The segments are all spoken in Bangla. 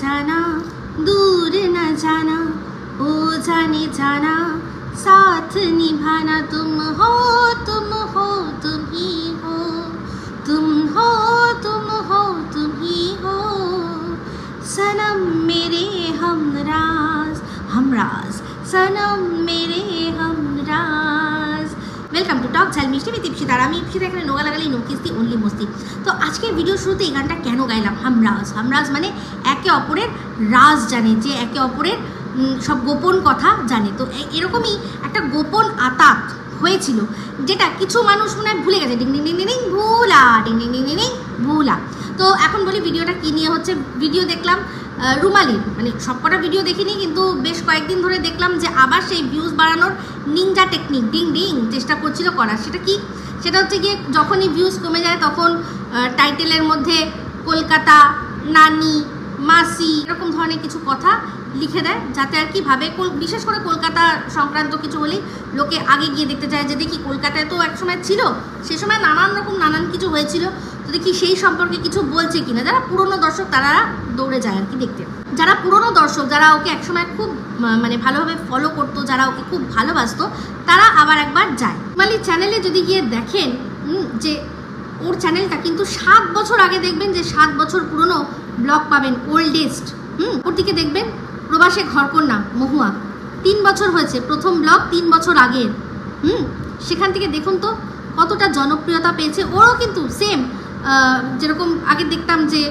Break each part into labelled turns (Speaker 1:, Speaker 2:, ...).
Speaker 1: जाना दूर न जाना ओ जाने जाना साथ निभाना तुम हो तुम हो तुम ही हो तुम हो तुम हो तुम ही हो सनम मेरे हमराज हमराज সনম মেরে हमराज ওয়েলকাম টু টক ঝাল মিষ্টি বিদ ইপসিত আর আমি ইপসিত এখানে নোগা লাগালি নকিস্তি অনলি মস্তি তো আজকের ভিডিও শুরুতে এই গানটা কেন গাইলাম? হামরাজ হামরাজ মানে একে অপরের রাজ জানে, যে একে অপরের সব গোপন কথা জানে। তো এরকমই একটা গোপন আতাক হয়েছিল, যেটা কিছু মানুষ মনে হয় ভুলে গেছে। ডিং ডিং ডিং ডিং ভুলা, ডিং ডিং ডিং ডিং, ভুলা। তো এখন বলি ভিডিওটা কী হচ্ছে ভিডিও দেখলাম রুমালির মানে সবকটা ভিডিও দেখিনি, কিন্তু বেশ কয়েকদিন ধরে দেখলাম যে আবার সেই ভিউজ বাড়ানোর নিনজা টেকনিক ডিং ডিং চেষ্টা করছিল করার। সেটা কি? সেটা হচ্ছে গিয়ে যখনই ভিউজ কমে যায় তখন টাইটেলের মধ্যে কলকাতা, নানি, মাসি, এরকম ধরনের কিছু কথা লিখে দেয়, যাতে আর কি ভাবে বিশেষ করে কলকাতা সংক্রান্ত কিছু হলেই লোকে আগে গিয়ে দেখতে চায় যে দেখি কলকাতায় তো একসময় ছিল সে সময় নানান রকম নানান কিছু হয়েছিল। দেখি সেই সম্পর্কে কিছু বলছে কিনা? যারা পুরনো দর্শক, তারা দৌড়ে যায় আর কি দেখতে। যারা পুরনো দর্শক, যারা ওকে একসময় খুব মানে ভালোভাবে ফলো করতো, যারা ওকে খুব ভালোবাসতো, তারা আবার একবার যায়। মানে চ্যানেলে যদি গিয়ে দেখেন যে ওর চ্যানেলটা কিন্তু সাত বছর আগে দেখবেন যে সাত বছর পুরনো ব্লগ পাবেন ওল্ডেস্ট হুম ওর দিকে দেখবেন প্রবাসে ঘরকন্যা, মহুয়া। তিন বছর হয়েছে, প্রথম ব্লগ তিন বছর আগের, হুম, সেখান থেকে দেখুন তো কতটা জনপ্রিয়তা পেয়েছে। ওরও কিন্তু সেম যেরকম আগে দেখতাম যে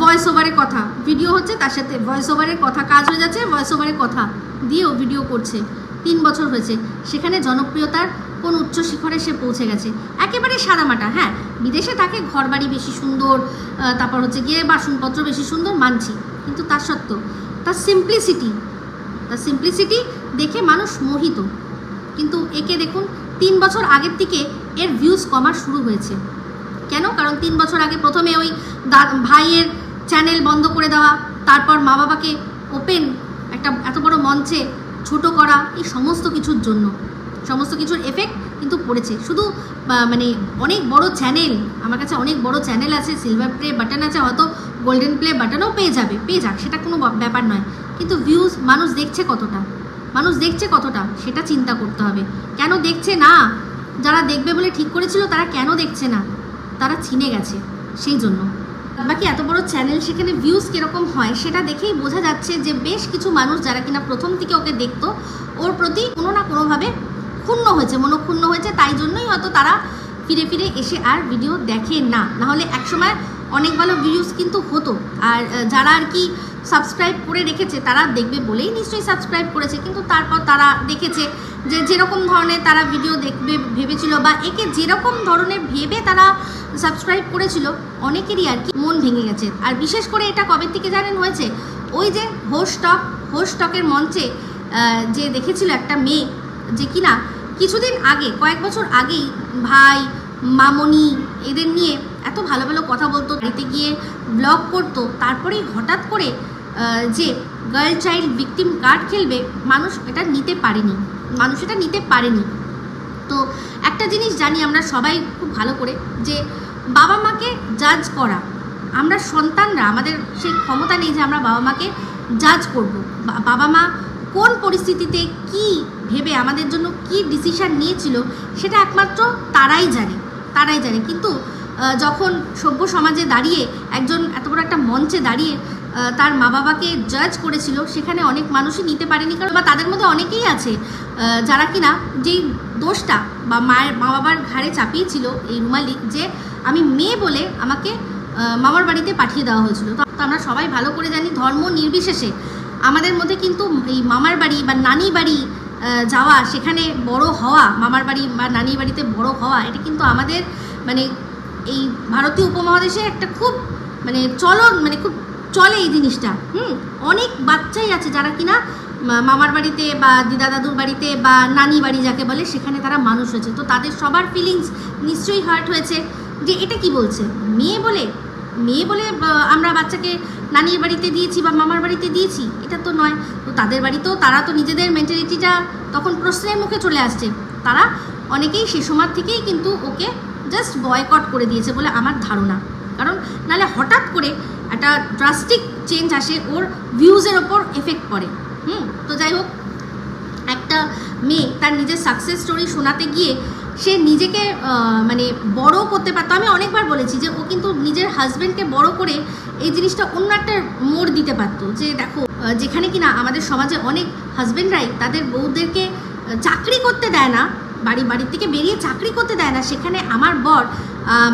Speaker 1: ভয়েস ওভারে কথা। ভিডিও হচ্ছে তার সাথে ভয়েস ওভারের কথা, কাজ হয়ে যাচ্ছে ভয়েস ওভারের কথা দিয়েও ভিডিও করছে। তিন বছর হয়েছে। সেখানে জনপ্রিয়তার কোন উচ্চ শিখরে সে পৌঁছে গেছে। একেবারে সাদামাটা হ্যাঁ। বিদেশে থাকে ঘরবাড়ি বেশি সুন্দর তারপর হচ্ছে গিয়ে বাসনপত্র বেশি সুন্দর মানছি। কিন্তু তার সত্ত্বেও, তার সিম্পলিসিটি তার সিম্পলিসিটি দেখে মানুষ মোহিত। কিন্তু একে দেখুন, তিন বছর আগের থেকে এর ভিউজ কমা শুরু হয়েছে। কেন? কারণ তিন বছর আগে প্রথমে ওই ভাইয়ের চ্যানেল বন্ধ করে দেওয়া, তারপর মা বাবাকে ওপেন একটা এত বড় মঞ্চে ছোট করা, এই সমস্ত কিছুর জন্য। সমস্ত কিছুর এফেক্ট কিন্তু পড়েছে। শুধু মানে অনেক বড় চ্যানেল আমার কাছে অনেক বড় চ্যানেল আছে সিলভার প্লে বাটন আছে, হয়তো গোল্ডেন প্লে বাটনও পেয়ে যাবে। পেয়ে যাক, সেটা কোনো ব্যাপার নয়। কিন্তু ভিউজ মানুষ দেখছে কতটা? মানুষ দেখছে কতটা? সেটা চিন্তা করতে হবে। কেন দেখছে না? যারা দেখবে বলে ঠিক করেছিল, তারা কেন দেখছে না? তারা চিনে গেছে, সেই জন্য। বাকি এত বড় চ্যানেল সেখানে ভিউজ কীরকম হয় সেটা দেখেই বোঝা যাচ্ছে যে বেশ কিছু মানুষ যারা কিনা প্রথম থেকে ওকে দেখতো, ওর প্রতি কোনো না কোনোভাবে ক্ষুণ্ণ হয়েছে, মনক্ষুণ্ণ হয়েছে, তাই জন্যই হয়তো তারা ফিরে ফিরে এসে আর ভিডিও দেখে না। নাহলে একসময় অনেক ভালো ভিউজ কিন্তু হতো। আর যারা আর কি সাবস্ক্রাইব করে রেখেছে তারা দেখবে বলেই নিশ্চয়ই সাবস্ক্রাইব করেছে, কিন্তু তারপর তারা দেখেছে যে যেরকম ধরনের তারা ভিডিও দেখবে ভেবেছিল বা একে যেরকম ধরনের ভেবে তারা সাবস্ক্রাইব করেছিল, অনেকেরই আর কি মন ভেঙে গেছে। আর বিশেষ করে এটা কবে থেকে জানেন হয়েছে? ওই যে হোস্টক, হোস্টকের মঞ্চে যে দেখেছিল একটা মেয়ে যে কিনা কিছুদিন আগে, কয়েক বছর আগেই ভাই, মামনি এদের নিয়ে এত ভালো ভালো কথা বলতো, বাড়িতে গিয়ে ব্লগ করতো। তারপরেই হঠাৎ করে যে গার্ল চাইল্ড ভিকটিম কার্ড খেলবে, মানুষ এটা নিতে পারেনি। মানুষ এটা নিতে পারেনি। তো একটা জিনিস জানি আমরা সবাই খুব ভালো করে, যে বাবা মাকে জাজ করা। আমরা সন্তানরা, আমাদের সেই ক্ষমতা নেই যে আমরা বাবা মাকে জাজ করব। বাবা মা কোন পরিস্থিতিতে কি ভেবে আমাদের জন্য কি ডিসিশন নিয়েছিল, সেটা একমাত্র তারাই জানে তারাই জানে। কিন্তু যখন সভ্য সমাজে দাঁড়িয়ে একজন এত বড় একটা মঞ্চে দাঁড়িয়ে তার মা বাবাকে জাজ করেছিল। সেখানে অনেক মানুষই নিতে পারেনি, কারণ বা তাদের মধ্যে অনেকেই আছে যারা কিনা যেই দোষটা বা মায়ের মা বাবার ঘাড়ে চাপিয়েছিল এই রুমালি যে আমি মেয়ে বলে আমাকে মামার বাড়িতে পাঠিয়ে দেওয়া হয়েছিল। তো আমরা সবাই ভালো করে জানি, ধর্ম নির্বিশেষে আমাদের মধ্যে কিন্তু এই মামার বাড়ি বা নানি বাড়ি যাওয়া, সেখানে বড় হওয়া, মামার বাড়ি বা নানির বাড়িতে বড় হওয়া, এটা কিন্তু আমাদের মানে এই ভারতীয় উপমহাদেশে একটা খুব মানে চলন মানে খুব চলে এই জিনিসটা। হুম, অনেক বাচ্চাই আছে যারা কিনা মামার বাড়িতে বা দিদা দাদুর বাড়িতে বা নানি বাড়ি যাকে বলে, সেখানে তারা মানুষ হয়েছে। তো তাদের সবার ফিলিংস নিশ্চয়ই হার্ট হয়েছে। যে এটা কি বলছে? মেয়ে বলে? মেয়ে বলে আমরা বাচ্চাকে নানির বাড়িতে দিয়েছি বা মামার বাড়িতে দিয়েছি, এটা তো নয়। তো তাদের বাড়িতেও তারা তো নিজেদের মেন্টালিটিটা তখন প্রশ্নের মুখে চলে আসছে। তারা অনেকেই সে সময় থেকেই কিন্তু ওকে জাস্ট বয়কট করে দিয়েছে বলে আমার ধারণা। কারণ নাহলে হঠাৎ করে একটা ড্রাস্টিক চেঞ্জ আসে, ওর ভিউজের ওপর এফেক্ট পড়ে। হুম, তো যাই হোক, একটা মেয়ে তার নিজের সাকসেস স্টোরি শোনাতে গিয়ে সে নিজেকে মানে বড় করতে পারতো। আমি অনেকবার বলেছি যে ও কিন্তু নিজের হাজব্যান্ডকে বড় করে এই জিনিসটা অন্য একটা মোড় দিতে পারতো। যে দেখো যেখানে কিনা আমাদের সমাজে অনেক হাজব্যান্ডরাই তাদের বউদেরকে চাকরি করতে দেয় না, বাড়ি, বাড়ির থেকে বেরিয়ে চাকরি করতে দেয় না। সেখানে আমার বর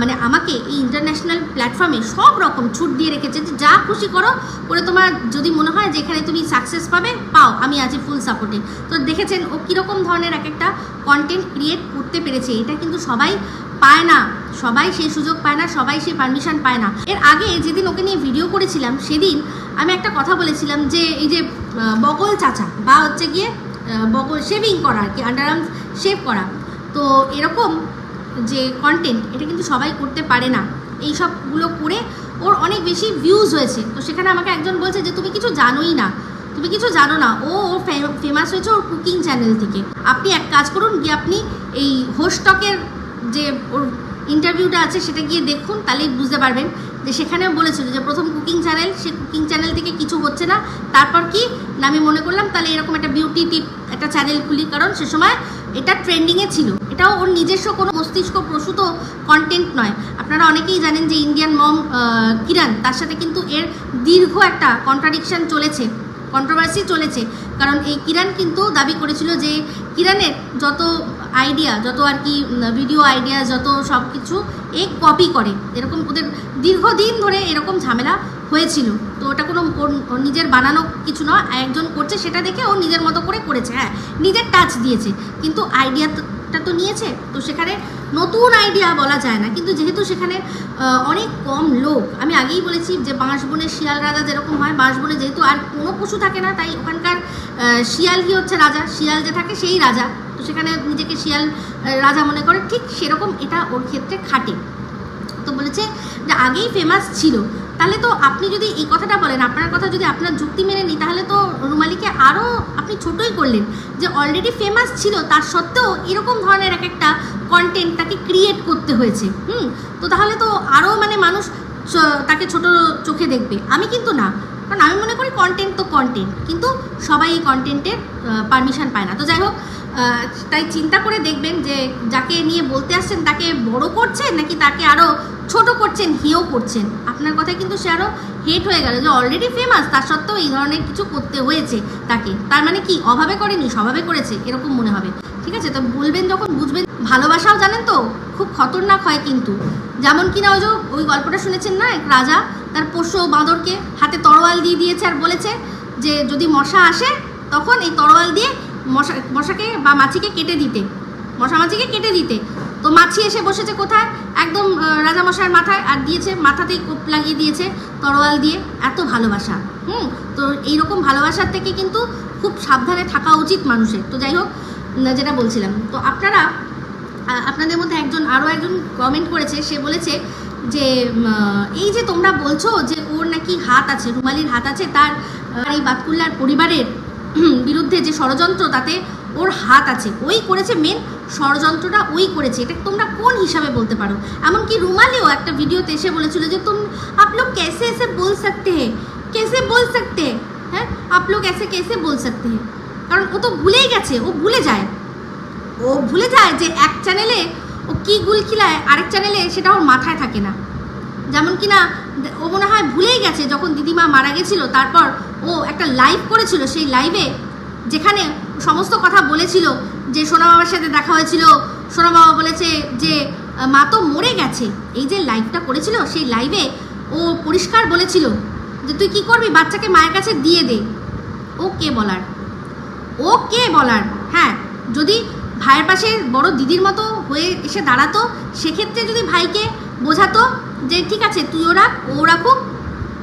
Speaker 1: মানে আমাকে এই ইন্টারন্যাশনাল প্ল্যাটফর্মে সব রকম ছুট দিয়ে রেখেছে যে যা খুশি করো, করে তোমার যদি মনে হয় যে এখানে তুমি সাকসেস পাবে, পাও, আমি আছি ফুল সাপোর্টে তো দেখেছেন ও কীরকম ধরনের এক একটা কন্টেন্ট ক্রিয়েট করতে পেরেছে, এটা কিন্তু সবাই পায় না, সবাই সেই সুযোগ পায় না, সবাই সেই পারমিশন পায় না। এর আগে যেদিন ওকে নিয়ে ভিডিও করেছিলাম, সেদিন আমি একটা কথা বলেছিলাম যে এই যে বগল চাচা বা হচ্ছে গিয়ে বগল শেভিং করা আর কি আন্ডারআর্ম শেভ করা, তো এরকম যে কন্টেন্ট এটা কিন্তু সবাই করতে পারে না। এই সবগুলো করে ওর অনেক বেশি ভিউজ হয়েছে। তো সেখানে আমাকে একজন বলছে যে, তুমি কিছু জানোই না। তুমি কিছু জানো না। ও ও ফেমাস হয়েছে ওর কুকিং চ্যানেল থেকে। আপনি এক কাজ করুন, গিয়ে আপনি এই হোস্টকের যে ওর ইন্টারভিউটা আছে, সেটা গিয়ে দেখুন, তাহলেই বুঝতে পারবেন। যে সেখানেও বলেছিল যে, প্রথম কুকিং চ্যানেল সে কুকিং চ্যানেল থেকে কিছু হচ্ছে না। তারপর কি? না, আমি মনে করলাম, তাহলে এরকম একটা বিউটি টিপ একটা চ্যানেল খুলি। কারণ সে সময় এটা ট্রেন্ডিংয়ে ছিল। এটাও ওর নিজস্ব কোনো মস্তিষ্ক প্রসূত কন্টেন্ট নয়। আপনারা অনেকেই জানেন যে ইন্ডিয়ান মম কিরান তার সাথে কিন্তু এর দীর্ঘ একটা কন্ট্রাডিকশন চলেছে কন্ট্রোভার্সি চলেছে। কারণ এই কিরান কিন্তু দাবি করেছিল যে কিরানের যত আইডিয়া যত আর কি ভিডিও আইডিয়া যত সব কিছু এ কপি করে। এরকম ওদের দীর্ঘদিন ধরে এরকম ঝামেলা হয়েছিল। তো ওটা কোনো নিজের বানানো কিছু নয়, একজন করছে সেটা দেখে ও নিজের মতো করে করেছে হ্যাঁ নিজের টাচ দিয়েছে। কিন্তু আইডিয়াটা তো নিয়েছে তো সেখানে নতুন আইডিয়া বলা যায় না। কিন্তু যেহেতু সেখানে অনেক কম লোক আমি আগেই বলেছি যে বাঁশবনে শিয়াল রাজা যেরকম হয় বাঁশবনে যেহেতু আর কোনো পশু থাকে না তাই ওখানকার আহ, শিয়ালই হচ্ছে রাজা শিয়াল যে থাকে সেই রাজা। তো সেখানে নিজেকে শিয়াল রাজা মনে করে ঠিক সেরকম এটা ওর ক্ষেত্রে খাটে। তো বলেছে যে আগেই ফেমাস ছিল তাহলে তো আপনি যদি এই কথাটা বলেন, আপনার কথা যদি আপনার যুক্তি মেনে নিই, তাহলে তো রুমালিকে আরও আপনি ছোটই করলেন। যে অলরেডি ফেমাস ছিল, তার সত্ত্বেও এরকম ধরনের এক একটা কন্টেন্ট তাকে ক্রিয়েট করতে হয়েছে। হুম? তো তাহলে তো আরও মানে মানুষ তাকে ছোট চোখে দেখবে। আমি কিন্তু না। কারণ আমি মনে করি কন্টেন্ট তো কন্টেন্ট কিন্তু সবাই এই কন্টেন্টের পারমিশন পায় না। তো যাই হোক তাই চিন্তা করে দেখবেন যে যাকে নিয়ে বলতে আসছেন তাকে বড় করছেন নাকি তাকে আরও ছোট করছেন, হেও করছেন? আপনার কথায় কিন্তু সে আরও হেট হয়ে গেল যে অলরেডি ফেমাস তার সত্ত্বেও এই ধরনের কিছু করতে হয়েছে তাকে। তার মানে কি? অভাবে করেনি, স্বভাবে করেছে, এরকম মনে হবে। ঠিক আছে? তো বলবেন যখন, বুঝবেন। ভালোবাসাও জানেন তো, খুব খতরনাক হয় কিন্তু। যেমন কিনা ওই যে, ওই গল্পটা শুনেছেন না এক রাজা? তার পোষ্য বাঁদরকে হাতে তরোয়াল দিয়ে দিয়েছে আর বলেছে যে যদি মশা আসে, তখন এই তরোয়াল দিয়ে মশা মশাকে বা মাছিকে কেটে দিতে। মশা মাছিকে কেটে দিতে। তো মাছি এসে বসেছে কোথায়? একদম আহ, রাজামশাইয়ের মাথায় আর দিয়েছে মাথাতেই কোপ লাগিয়ে দিয়েছে তরোয়াল দিয়ে। এত ভালোবাসা হুম? তো এইরকম ভালোবাসার থেকে কিন্তু খুব সাবধানে থাকা উচিত মানুষের। তো যাই হোক যেটা বলছিলাম। তো আপনারা আপনাদের মধ্যে একজন আরও একজন কমেন্ট করেছে সে বলেছে যে এই যে তোমরা বলছো যে ওর নাকি হাত আছে রুমালির হাত আছে তার এই বাতকুল্লার পরিবারের বিরুদ্ধে যে ষড়যন্ত্র, তাতে ওর হাত আছে। ওই করেছে মেন ষড়যন্ত্রটা, ওই করেছে। এটা তোমরা কোন হিসাবে বলতে পারো? এমনকি রুমালিও একটা ভিডিওতে এসে বলেছিল যে, তুম, আপ লোক কেসে এসে বল সকতে হে কেসে বল সকতে হ্যাঁ আপ লোক এসে কেসে বল সকতে হে কারণ ও তো ভুলেই গেছে, ও ভুলে যায়। ও ভুলে যায় যে এক চ্যানেলে ও কী গুল খিলায়, আরেক চ্যানেলে সেটা ওর মাথায় থাকে না। যেমন কি না ও মনে হয় ভুলেই গেছে, যখন দিদিমা মারা গেছিল, তারপর ও একটা লাইভ করেছিল, সেই লাইভে যেখানে সমস্ত কথা বলেছিল, যে সোনা বাবার সাথে দেখা হয়েছিল, সোনা বাবা বলেছে যে, মা তো মরে গেছে। এই যে লাইভটা করেছিল, সেই লাইভে ও পরিষ্কার বলেছিল যে, তুই কি করবি? বাচ্চাকে মায়ের কাছে দিয়ে দে। ও কে বলার? ও কে বলার? হ্যাঁ যদি ভাইয়ের পাশে বড় দিদির মতো হয়ে এসে দাঁড়াতো, সেক্ষেত্রে যদি ভাইকে বোঝাতো যে, ঠিক আছে তুই ওরা ও রাখুক।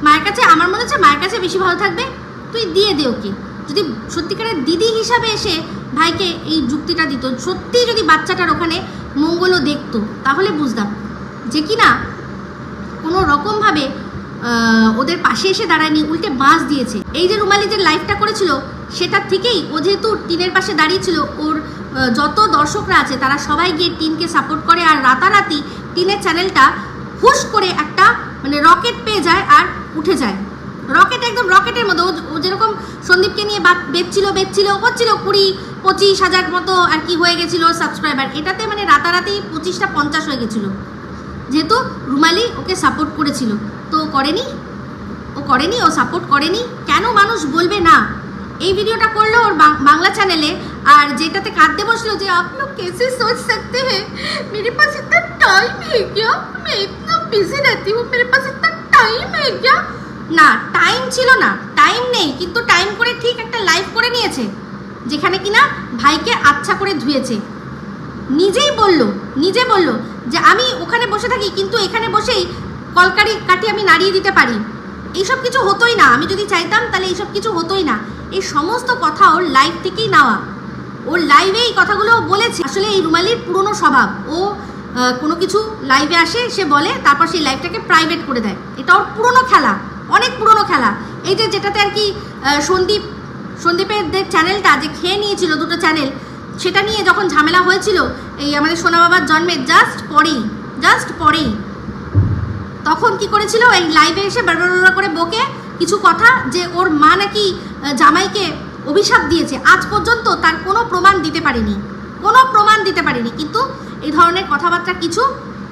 Speaker 1: মায়ের কাছে, আমার মনে হচ্ছে মায়ের কাছে বেশি ভালো থাকবে। তুই দিয়ে দে ওকে। যদি সত্যিকারের দিদি হিসাবে এসে ভাইকে এই যুক্তিটা দিত, সত্যিই যদি বাচ্চাটার ওখানে মঙ্গলও দেখতো, তাহলে বুঝতাম যে কি না কোনো রকমভাবে ওদের পাশে এসে দাঁড়ায়নি, উল্টে বাঁশ দিয়েছে। এই যে রুমালি যে লাইফটা করেছিল সেটার থেকেই ও যেহেতু টিনের পাশে দাঁড়িয়েছিল, ওর যত দর্শকরা আছে, তারা সবাই গিয়ে টিনকে সাপোর্ট করে, আর রাতারাতি টিনের চ্যানেলটা হুশ করে একটা মানে রকেট পেয়ে যায়, আর উঠে যায় রকেট একদম রকেটের মতো ও- ও যেরকম সন্দীপকে নিয়ে বাদ বেচছিল বেচছিল হচ্ছিল কুড়ি পঁচিশ হাজার মতো আর কি হয়ে গেছিল সাবস্ক্রাইবার এটাতে মানে রাতারাতি পঁচিশটা পঞ্চাশ হয়ে গেছিলো যেহেতু রুমালি ওকে সাপোর্ট করেছিল তো ও করেনি ও করেনি ও সাপোর্ট করেনি কেন মানুষ বলবে না এই ভিডিওটা করলো ওর বাং- বাংলা চ্যানেলে আর যেটাতে কাঁদতে বসলো যে आप लोग कैसे सोच सकते हैं मेरे पास इतना टाइम है क्या मैं इतना बिजी रहती हूँ मेरे पास इतना টাইম এক্সাম না টাইম ছিল না টাইম নেই, কিন্তু টাইম করে ঠিক একটা লাইভ করে নিয়েছে, যেখানে কিনা ভাইকে আচ্ছা করে ধুয়েছে। নিজেই বলল, নিজে বলল যে আমি ওখানে বসে থাকি, কিন্তু এখানে বসেই কলকারি কাটি আমি নাড়িয়ে দিতে পারি। এইসব কিছু হতোই না, আমি যদি চাইতাম তাহলে এইসব কিছু হতোই না। এই সমস্ত কথা ওর লাইফ থেকেই নেওয়া। ওর লাইভে এই কথাগুলো বলেছে। আসলে এই রুমালির পুরনো স্বভাব। ও কোনো কিছু লাইভে আসে, সে বলে, তারপর সেই লাইভটাকে প্রাইভেট করে দেয়। এটা ওর পুরনো খেলা, অনেক পুরনো খেলা। এই যে যেটাতে আর কি সন্দীপ, সন্দীপের যে চ্যানেলটা যে খেয়ে নিয়েছিল দুটো চ্যানেল সেটা নিয়ে যখন ঝামেলা হয়েছিল, এই আমাদের সোনা বাবার জন্মের জাস্ট পরেই জাস্ট পরেই, তখন কি করেছিল, এই লাইভে এসে বারবার করে বকে কিছু কথা যে ওর মা নাকি জামাইকে অভিশাপ দিয়েছে। আজ পর্যন্ত তার কোনো প্রমাণ দিতে পারেনি। কোনো প্রমাণ দিতে পারেনি। কিন্তু এই ধরনের কথাবার্তা কিছু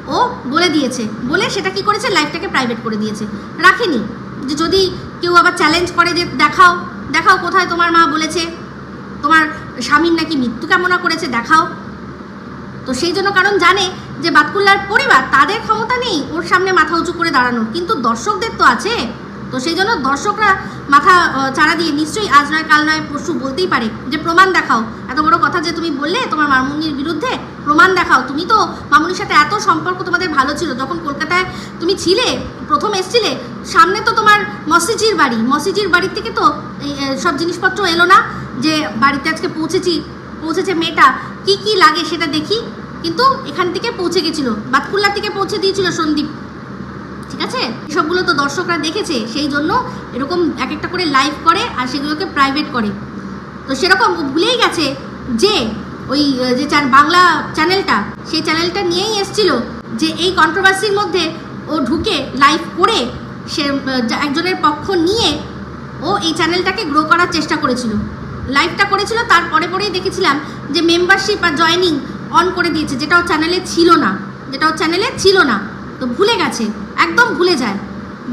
Speaker 1: ও বলে দিয়েছে। বলে সেটা কি করেছে? লাইফটাকে প্রাইভেট করে দিয়েছে। রাখেনি। যে যদি কেউ আবার চ্যালেঞ্জ করে যে দেখাও দেখাও কোথায় তোমার মা বলেছে, তোমার স্বামীর নাকি মৃত্যু কামনা করেছে, দেখাও। তো সেই জন্য কারণ জানে যে বাতকুল্লার পরিবার তাদের ক্ষমতা নেই ওর সামনে মাথা উঁচু করে দাঁড়ানোর। কিন্তু দর্শকদের তো আছে। তো সেই জন্য দর্শকরা মাথা চাড়া দিয়ে নিশ্চয়ই আজ নয়, কাল নয়, পরশু বলতেই পারে যে প্রমাণ দেখাও। এত বড় কথা যে তুমি বললে তোমার মামুনির বিরুদ্ধে প্রমাণ দেখাও। তুমি তো মামুনির সাথে এত সম্পর্ক তোমাদের ভালো ছিল, যখন কলকাতায় তুমি ছিলে, প্রথম এসছিলে, সামনে তো তোমার মসিজির বাড়ি। মসিজির বাড়ির থেকে তো সব জিনিসপত্র এলো না যে বাড়িতে আজকে পৌঁছেছি, পৌঁছেছে মেয়েটা। কি কি লাগে সেটা দেখি। কিন্তু এখান থেকে পৌঁছে গেছিল। বাতকুল্লা থেকে পৌঁছে দিয়েছিল সন্দীপ। ঠিক আছে? সবগুলো তো দর্শকরা দেখেছে, সেই জন্য এরকম এক একটা করে লাইভ করে আর সেগুলোকে প্রাইভেট করে। তো সেরকম ভুলেই গেছে যে ওই যে বাংলা চ্যানেলটা সেই চ্যানেলটা নিয়েই এসছিল যে এই কন্ট্রোভার্সির মধ্যে ও ঢুকে লাইভ করে সে একজনের পক্ষ নিয়ে ও এই চ্যানেলটাকে গ্রো করার চেষ্টা করেছিল। লাইভটা করেছিল তারপরে পরেই দেখেছিলাম যে মেম্বারশিপ আর জয়নিং অন করে দিয়েছে, যেটা ও চ্যানেলে ছিল না, যেটা ও চ্যানেলে ছিল না। তো ভুলে গেছে। একদম ভুলে যায়।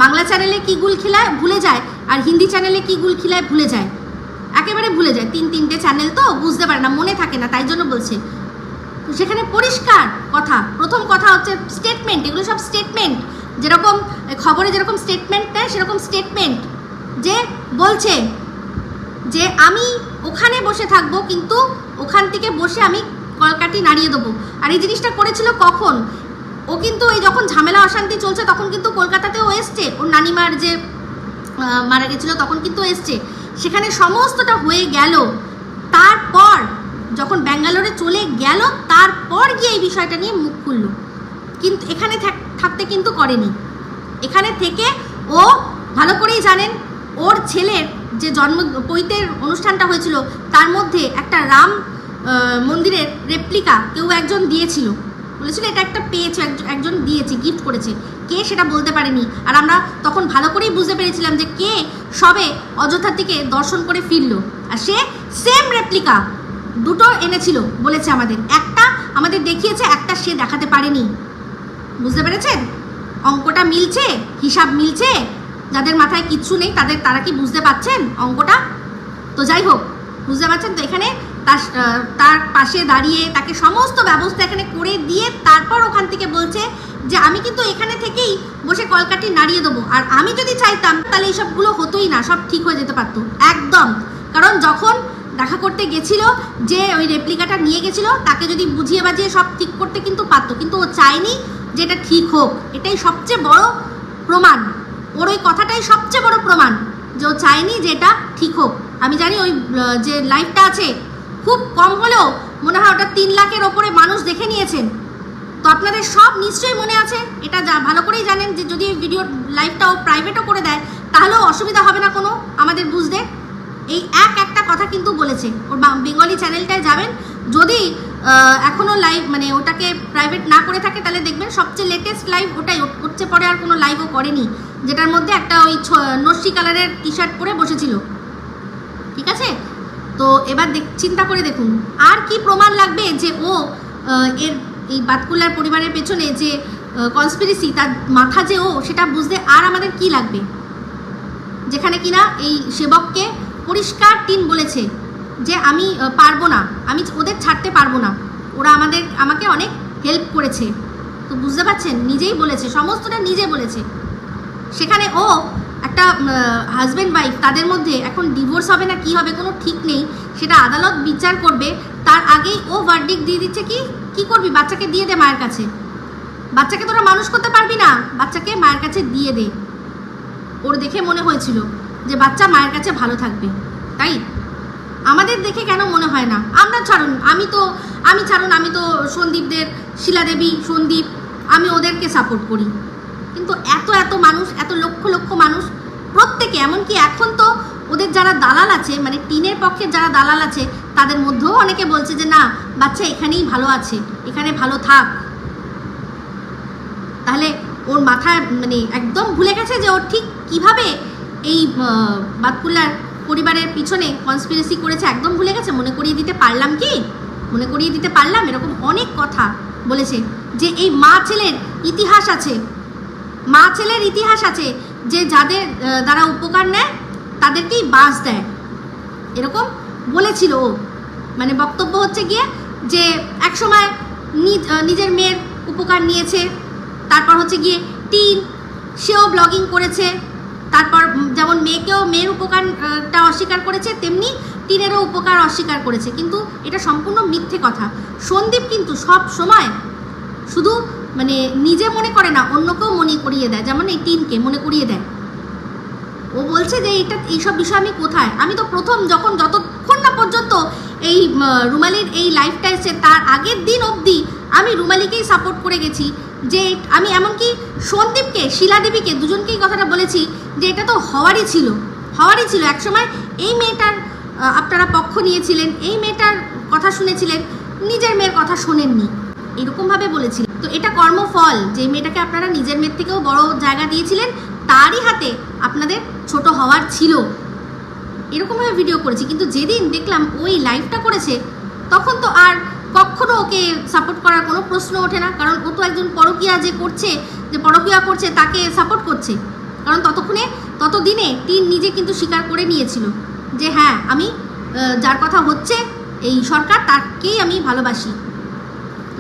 Speaker 1: বাংলা চ্যানেলে কি গুল খেলায় ভুলে যায় আর হিন্দি চ্যানেলে কি গুল খিলায় ভুলে যায়। একেবারে ভুলে যায়। তিন তিনটে চ্যানেল তো বুঝতে পারে না, মনে থাকে না, তাই জন্য বলছে। সেখানে পরিষ্কার কথা, প্রথম কথা হচ্ছে স্টেটমেন্ট এগুলো সব স্টেটমেন্ট যেরকম খবরে যেরকম স্টেটমেন্ট দেয়, সেরকম স্টেটমেন্ট যে বলছে যে আমি ওখানে বসে থাকব, কিন্তু ওখান থেকে বসে আমি কলকাটি নাড়িয়ে দেবো। আর এই জিনিসটা করেছিল কখন? ও কিন্তু এই যখন ঝামেলা, অশান্তি চলছে, তখন কিন্তু কলকাতাতেও এসছে। ওর নানিমার যে মারা গেছিল, তখন কিন্তু এসছে। সেখানে সমস্তটা হয়ে গেল। তারপর যখন ব্যাঙ্গালোরে চলে গেল, তারপর গিয়ে এই বিষয়টা নিয়ে মুখ খুললো। কিন্তু এখানে থাকতে কিন্তু করেনি। এখানে থেকে ও, ভালো করেই জানেন, ওর ছেলের যে জন্ম, পৈতের অনুষ্ঠানটা হয়েছিল, তার মধ্যে একটা রাম মন্দিরের রেপ্লিকা কেউ একজন দিয়েছিল। বলেছিল, এটা একটা পেয়েছে, একজ- একজন দিয়েছে গিফট করেছে। কে সেটা বলতে পারেনি। আর আমরা তখন ভালো করেই বুঝতে পেরেছিলাম যে কে সবে অযোধ্যা থেকে দর্শন করে ফিরলো। আর সে সেম রেপ্লিকা দুটো এনেছিল, বলেছে আমাদের। একটা আমাদের দেখিয়েছে, একটা সে দেখাতে পারেনি। বুঝতে পেরেছেন? অঙ্কটা মিলছে? হিসাব মিলছে? যাদের মাথায় কিচ্ছু নেই, তাদের, তারা কি বুঝতে পারছেন অঙ্কটা? তো যাই হোক, বুঝতে পারছেন? তো এখানে তার পাশে দাঁড়িয়ে তাকে সমস্ত ব্যবস্থা এখানে করে দিয়ে তারপর ওখান থেকে বলছে যে, আমি কিন্তু এখানে থেকেই বসে কলকাটি নাড়িয়ে দেবো। আর আমি যদি চাইতাম, তাহলে এইসবগুলো হতোই না, সব ঠিক হয়ে যেতে পারতো। একদম। কারণ যখন দেখা করতে গেছিল যে, ওই রেপ্লিকাটা নিয়ে গেছিল, তাকে যদি বুঝিয়ে বাজিয়ে সব ঠিক করতে কিন্তু পারতো। কিন্তু ও চায়নি যে এটা ঠিক হোক। এটাই সবচেয়ে বড় প্রমাণ। ওর ওই কথাটাই সবচেয়ে বড় প্রমাণ যে, ও চায়নি যে এটা ঠিক হোক। আমি জানি ওই যে লাইভটা আছে খুব কম হলেও মনে হয় ওটা তিন লাখের ওপরে মানুষ দেখে নিয়েছেন। তো আপনাদের সব নিশ্চয়ই মনে আছে, এটা যা ভালো করেই জানেন যে যদি ভিডিও লাইভটাও প্রাইভেটও করে দেয়, তাহলেও অসুবিধা হবে না কোনো আমাদের বুঝতে। এই এক একটা কথা কিন্তু বলেছে। ওর বেঙ্গলি চ্যানেলটায় যাবেন, যদি এখনও লাইভ মানে ওটাকে প্রাইভেট না করে থাকে, তাহলে দেখবেন সবচেয়ে লেটেস্ট লাইভ ওটাই। ওর পরে আর কোনো লাইভও করেনি। যেটার মধ্যে একটা ওই নস্যি কালারের টি শার্ট পরে বসেছিল। ঠিক আছে? তো এবার দেখ, চিন্তা করে দেখুন, আর কি প্রমাণ লাগবে যে ও এর এই বাতকুল্লার পরিবারের পেছনে যে কনস্পিরেসি তার মাথা যে ও, সেটা বুঝতে আর আমাদের কি লাগবে? যেখানে কিনা এই সেবককে পরিষ্কার টিন বলেছে যে আমি পারব না, আমি ওদের ছাড়তে পারব না। ওরা আমাদের, আমাকে অনেক হেল্প করেছে। তো বুঝতে পারছেন? নিজেই বলেছে, সমস্তটা নিজে বলেছে। সেখানে ও একটা হাজব্যান্ড ওয়াইফ তাদের মধ্যে এখন ডিভোর্স হবে না, কি হবে কোনো ঠিক নেই, সেটা আদালত বিচার করবে। তার আগেই ও ভার্ডিক দিয়ে দিচ্ছে কি কি করবি? বাচ্চাকে দিয়ে দে মায়ের কাছে। বাচ্চাকে তোরা মানুষ করতে পারবি না, বাচ্চাকে মায়ের কাছে দিয়ে দে। ওর দেখে মনে হয়েছিল যে বাচ্চা মায়ের কাছে ভালো থাকবে, তাই? আমাদের দেখে কেন মনে হয় না? আমরা ছাড়ুন, আমি তো, আমি ছাড়ুন, আমি তো সন্দীপদের, শিলাদেবী, সন্দীপ, আমি ওদেরকে সাপোর্ট করি। কিন্তু এত এত মানুষ, এত লক্ষ লক্ষ মানুষ, প্রত্যেকে, এমনকি এখন তো ওদের যারা দালাল আছে মানে টিনের পক্ষে যারা দালাল আছে, তাদের মধ্যেও অনেকে বলছে যে, না, বাচ্চা এখানেই ভালো আছে, এখানে ভালো থাক। তাহলে ওর মাথায় মানে একদম ভুলে গেছে যে ওর ঠিক কীভাবে এই বাতকুল্লার পরিবারের পিছনে কনস্পিরেসি করেছে, একদম ভুলে গেছে? মনে করিয়ে দিতে পারলাম কি? মনে করিয়ে দিতে পারলাম? এরকম অনেক কথা বলেছে যে এই মা ছেলের ইতিহাস আছে। মা ছেলের ইতিহাস আছে, যে যাদের দ্বারা উপকার নেয়, তাদেরকেই বাস দেয়। এরকম বলেছিল ও। মানে বক্তব্য হচ্ছে গিয়ে যে একসময় নিজ- নিজের মেয়ের উপকার নিয়েছে, তারপর হচ্ছে গিয়ে টিন, সেও ব্লগিং করেছে, তারপর যেমন মেয়েকেও মেয়ের উপকারটা অস্বীকার করেছে, তেমনি টিনেরও উপকার অস্বীকার করেছে। কিন্তু এটা সম্পূর্ণ মিথ্যে কথা। সন্দীপ কিন্তু সব সময় শুধু মানে নিজে মনে করে না, অন্যকেও মনে করিয়ে দেয়। যেমন এই টিনকে মনে করিয়ে দেয়। ও বলছে যে এইটা, এইসব বিষয় আমি কোথায়? আমি তো প্রথম যখন যতক্ষণ না পর্যন্ত এই রুমালির এই লাইফটা এসছে, তার আগের দিন অবধি আমি রুমালিকেই সাপোর্ট করে গেছি। যে আমি এমনকি সন্দীপকে, শিলাদেবীকে দুজনকেই কথাটা বলেছি যে এটা তো হওয়ারই ছিল। হওয়ারই ছিল। একসময় এই মেয়েটার আপনারা পক্ষ নিয়েছিলেন, এই মেয়েটার কথা শুনেছিলেন, নিজের মেয়ের কথা শোনেননি। এরকমভাবে বলেছিলেন। তো এটা কর্মফল। যে মেয়েটাকে আপনারা নিজের মেয়ের থেকেও বড় জায়গা দিয়েছিলেন, তারই হাতে আপনাদের ছোট হওয়ার ছিল। এরকমভাবে ভিডিও করেছি। কিন্তু যেদিন দেখলাম ওই লাইভটা করেছে, তখন তো আর কখনো ওকে সাপোর্ট করার কোনো প্রশ্ন ওঠে না। কারণ ও তো একজন পরকীয়া যে করছে, যে পরকীয়া করছে, তাকে সাপোর্ট করছে। কারণ ততক্ষণে, ততদিনে টিন নিজে কিন্তু স্বীকার করে নিয়েছিল যে হ্যাঁ আমি যার কথা হচ্ছে, এই সরকার, তাকেই আমি ভালোবাসি।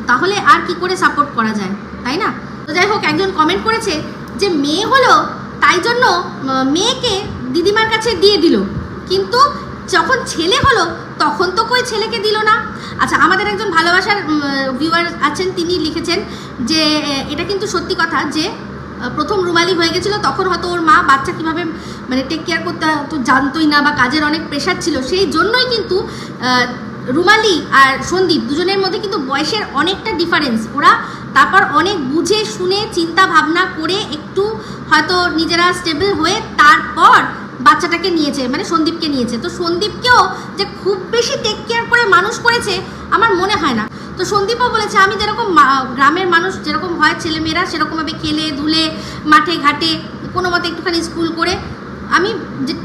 Speaker 1: তাহলে আর কি করে সাপোর্ট করা যায়, তাই না? তো যাই হোক, একজন কমেন্ট করেছে যে মেয়ে হলো, তাই জন্য মেয়েকে দিদিমার কাছে দিয়ে দিল। কিন্তু যখন ছেলে হলো, তখন তো কই ছেলেকে দিল না? আচ্ছা আমাদের একজন ভালোবাসার ভিউয়ার আছেন, তিনি লিখেছেন যে এটা কিন্তু সত্যি কথা যে প্রথম রুমালি হয়ে গেছিল, তখন হয়তো ওর মা বাচ্চা কীভাবে মানে টেক কেয়ার করতে, তো জানতোই না বা কাজের অনেক প্রেশার ছিল। সেই জন্যই কিন্তু রুমালি আর সন্দীপ দুজনের মধ্যে কিন্তু বয়সের অনেকটা ডিফারেন্স ওরা তারপর অনেক বুঝে, শুনে, চিন্তা ভাবনা করে একটু হয়তো নিজেরা স্টেবল হয়ে তারপর বাচ্চাটাকে নিয়েছে মানে সন্দীপকে নিয়েছে। তো সন্দীপকেও যে খুব বেশি টেক কেয়ার করে মানুষ করেছে, আমার মনে হয় না। তো সন্দীপও বলেছে, আমি যেরকম গ্রামের মানুষ, যেরকম হয় ছেলেমেয়েরা, সেরকমভাবে খেলে, ধুলে, মাঠে ঘাটে কোনো মতে একটুখানি স্কুল করে আমি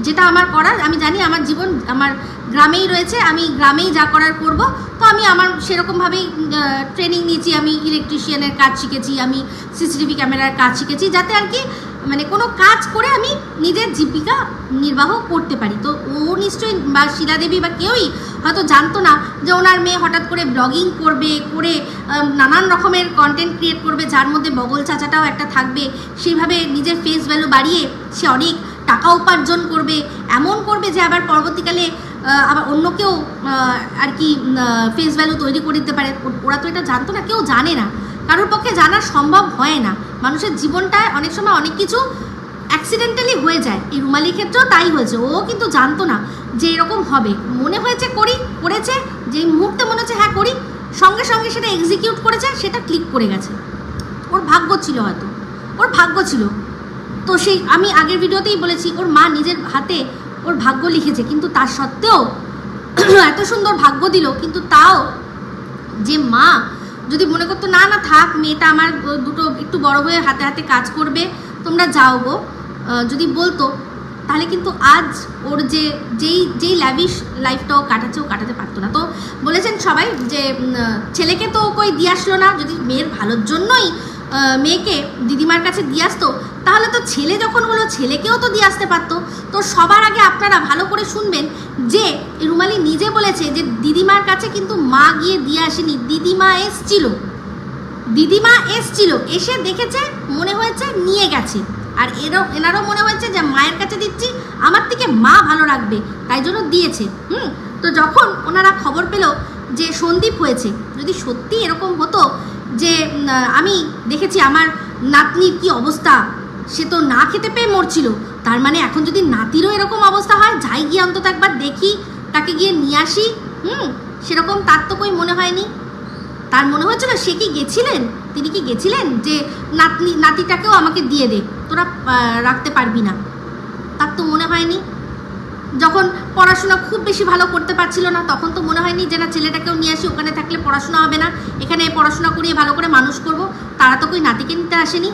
Speaker 1: যেটা আমার করার, আমি জানি আমার জীবন, আমার গ্রামেই রয়েছে, আমি গ্রামেই যা করার করব। তো আমি আমার সেরকমভাবেই ট্রেনিং নিয়েছি, আমি ইলেকট্রিশিয়ানের কাজ শিখেছি, আমি সিসিটিভি ক্যামেরার কাজ শিখেছি, যাতে আর কি মানে কোনো কাজ করে আমি নিজের জীবিকা নির্বাহ করতে পারি। তো ও নিশ্চয়ই, বা শিলাদেবী বা কেউই হয়তো জানতো না যে ওনার মেয়ে হঠাৎ করে ব্লগিং করবে, করে নানান রকমের কন্টেন্ট ক্রিয়েট করবে, যার মধ্যে বগল চাচাটাও একটা থাকবে। সেইভাবে নিজের ফেস ভ্যালু বাড়িয়ে সে অনেক টাকা উপার্জন করবে, এমন করবে যে আবার পরবর্তীকালে আবার অন্য কেউ আর কি ফেস ভ্যালু তৈরি করে দিতে পারে। ওরা তো এটা জানতো না, কেউ জানে না। কারোর পক্ষে জানা সম্ভব হয় না। মানুষের জীবনটায় অনেক সময় অনেক কিছু অ্যাক্সিডেন্টালি হয়ে যায়। এই রুমালির ক্ষেত্রেও তাই হয়েছে। ও কিন্তু জানতো না যে এরকম হবে। মনে হয়েছে করি, করেছে, যেই মুহূর্তে মনে হচ্ছে হ্যাঁ করি, সঙ্গে সঙ্গে সেটা এক্সিকিউট করেছে, সেটা ক্লিক করে গেছে। ওর ভাগ্য ছিল হয়তো। ওর ভাগ্য ছিল। তো সেই আমি আগের ভিডিওতেই বলেছি, ওর মা নিজের হাতে ওর ভাগ্য লিখেছে, কিন্তু তার সত্ত্বেও এত সুন্দর ভাগ্য দিল, কিন্তু তাও যে মা যদি মনে করতো, না না, থাক, মেয়েটা আমার দুটো একটু বড় হয়ে হাতে হাতে কাজ করবে, তোমরা যাও গো। যদি বলতো, তাহলে কিন্তু আজ ওর যে, যেই যেই ল্যাভিশ লাইফটা ও কাটাচ্ছে, ও কাটাতে পারতো না। তো বলেছেন সবাই যে ছেলেকে তো কই দিয়ে আসলো না, যদি মেয়ের ভালোর জন্যই মেয়েকে দিদিমার কাছে দিয়ে আসতো, তাহলে তো ছেলে যখন হলো, ছেলেকেও তো দিয়ে আসতে পারতো। তো সবার আগে আপনারা ভালো করে শুনবেন যে রুমালি নিজে বলেছে যে দিদিমার কাছে কিন্তু মা গিয়ে দিয়ে আসেনি, দিদিমা এসছিল। দিদিমা এসছিল, এসে দেখেছে, মনে হয়েছে নিয়ে গেছে। আর এরও, এনারও মনে হয়েছে যে মায়ের কাছে দিচ্ছি, আমার থেকে মা ভালো রাখবে, তাই জন্য দিয়েছে। হুম? তো যখন ওনারা খবর পেল যে সন্দীপ হয়েছে, যদি সত্যি এরকম হতো যে আমি দেখেছি আমার নাতনির কি অবস্থা। সে তো না খেতে পেয়ে মরছিল। তার মানে এখন যদি নাতিরও এরকম অবস্থা হয়, যাই গিয়ে অন্তত একবার দেখি, তাকে গিয়ে নিয়ে আসি, হুম? সেরকম তার তো কই মনে হয়নি। তার মনে হয়েছিল সে কি গেছিলেন? তিনি কি গেছিলেন? যে নাতনি, নাতিটাকেও আমাকে দিয়ে দে। তোরা রাখতে পারবি না। তার তো মনে হয়নি। যখন পড়াশোনা খুব বেশি ভালো করতে পারছিল না, তখন তো মনে হয়নি যে না, ছেলেটাকেও নিয়ে আসি, ওখানে থাকলে পড়াশোনা হবে না। এখানে পড়াশোনা করিয়ে ভালো করে মানুষ করব। তারা তো কই নাতিকে নিতে আসেনি।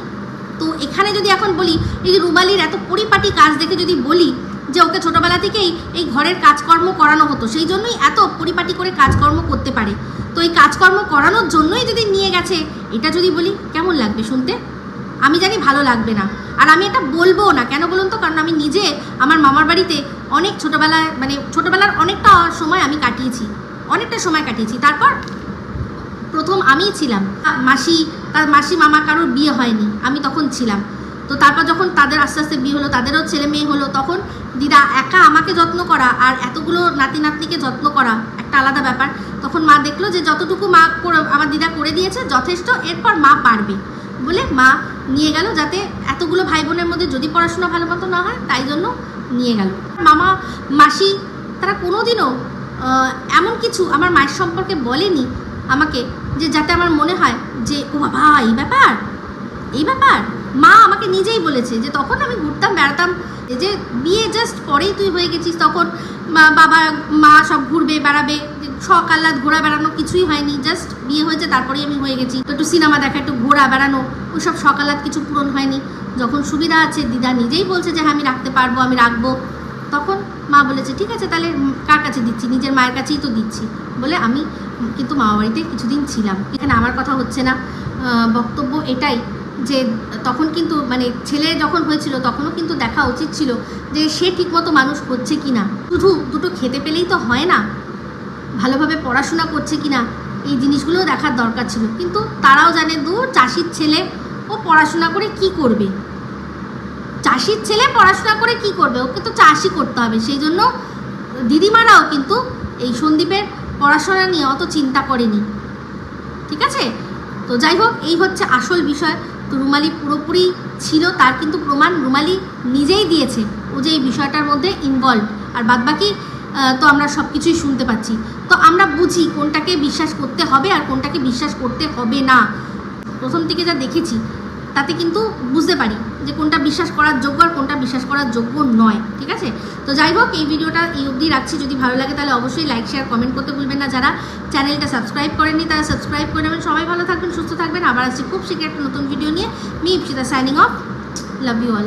Speaker 1: তো এখানে যদি এখন বলি, এই রুমালির এত পরিপাটি কাজ দেখে যদি বলি যে ওকে ছোটোবেলা থেকেই এই ঘরের কাজকর্ম করানো হতো, সেই জন্যই এত পরিপাটি করে কাজকর্ম করতে পারে। তো এই কাজকর্ম করানোর জন্যই যদি নিয়ে গেছে, এটা যদি বলি, কেমন লাগবে শুনতে? আমি জানি ভালো লাগবে না। আর আমি এটা বলব না। কেন বলুন তো? কারণ আমি নিজে আমার মামার বাড়িতে অনেক ছোটোবেলায় মানে ছোটোবেলার অনেকটা সময় আমি কাটিয়েছি, অনেকটা সময় কাটিয়েছি। তারপর প্রথম আমিই ছিলাম। মাসি, তার মাসি মামা কারোর বিয়ে হয়নি, আমি তখন ছিলাম। তো তারপর যখন তাদের আস্তে আস্তে বিয়ে হলো, তাদেরও ছেলে মেয়ে হলো, তখন দিদা একা আমাকে যত্ন করা আর এতগুলো নাতি নাতনিকে যত্ন করা একটা আলাদা ব্যাপার। তখন মা দেখল যে যতটুকু মা আমার দিদা করে দিয়েছে, যথেষ্ট, এরপর মা পারবে। বলে মা নিয়ে গেল যাতে এতগুলো ভাই বোনের মধ্যে যদি পড়াশোনা ভালো মতো না হয়, তাই জন্য নিয়ে গেল। মামা, মাসি, তারা কোনোদিনও এমন কিছু আমার মায়ের সম্পর্কে বলেনি আমাকে, যে যাতে আমার মনে হয় যে, ও বাবা, এই ব্যাপার এই ব্যাপার? মা আমাকে নিজেই বলেছে যে তখন আমি ঘুরতাম, বেড়াতাম, যে বিয়ে জাস্ট পরেই তুই হয়ে গেছিস, তখন বাবা, মা সব ঘুরবে, বেড়াবে শখ ঘোরা, বেড়ানো কিছুই হয়নি জাস্ট বিয়ে হয়েছে, তারপরেই আমি হয়ে গেছি। তো একটু সিনেমা দেখা, একটু ঘোরা, বেড়ানো ওসব শখ, আহ্লাদ কিছু পূরণ হয়নি। যখন সুবিধা আছে, দিদা নিজেই বলছে যে হ্যাঁ আমি রাখতে পারব, আমি রাখব। তখন মা বলেছে, ঠিক আছে, তাহলে কার কাছে দিচ্ছি? নিজের মায়ের কাছেই তো দিচ্ছি। বলে আমি কিন্তু মামা বাড়িতে কিছুদিন ছিলাম। এখানে আমার কথা হচ্ছে না। বক্তব্য এটাই যে তখন কিন্তু মানে ছেলে যখন হয়েছিল তখনও কিন্তু দেখা উচিত ছিল যে সে ঠিকমতো মানুষ হচ্ছে কি না শুধু দুটো খেতে পেলেই তো হয় না, ভালোভাবে পড়াশোনা করছে কি না এই জিনিসগুলোও দেখার দরকার ছিল। কিন্তু তারাও জানে দু চাষির ছেলে ও পড়াশোনা করে কি করবে? চাষির ছেলে পড়াশোনা করে কি করবে? ওকে তো চাষই করতে হবে। সেই জন্য দিদিমারাও কিন্তু এই সন্দীপের পড়াশোনা নিয়ে অত চিন্তা করেনি। ঠিক আছে? তো যাই হোক, এই হচ্ছে আসল বিষয়। তো রুমালি পুরোপুরি ছিল, তার কিন্তু প্রমাণ রুমালি নিজেই দিয়েছে। ও যে এই বিষয়টার মধ্যে ইনভলভ আর বাদবাকি বাকি তো আমরা সব কিছুই শুনতে পাচ্ছি। তো আমরা বুঝি কোনটাকে বিশ্বাস করতে হবে আর কোনটাকে বিশ্বাস করতে হবে না। প্রথম থেকে যা দেখেছি তাতে কিন্তু বুঝতে পারি যে কোনটা বিশ্বাস করার যোগ্য আর কোনটা বিশ্বাস করার যোগ্য নয়, ঠিক আছে? তো যাই হোক, এই ভিডিওটা এই অবধি রাখছি। যদি ভালো লাগে তাহলে অবশ্যই লাইক শেয়ার কমেন্ট করতে ভুলবেন না। যারা চ্যানেলটা সাবস্ক্রাইব করেননি, তারা সাবস্ক্রাইব করে নেবেন। সবাই ভালো থাকবেন, সুস্থ থাকবেন। আবার আসছি খুব শীঘ্র একটা নতুন ভিডিও নিয়ে। Me Ipsita signing off love you all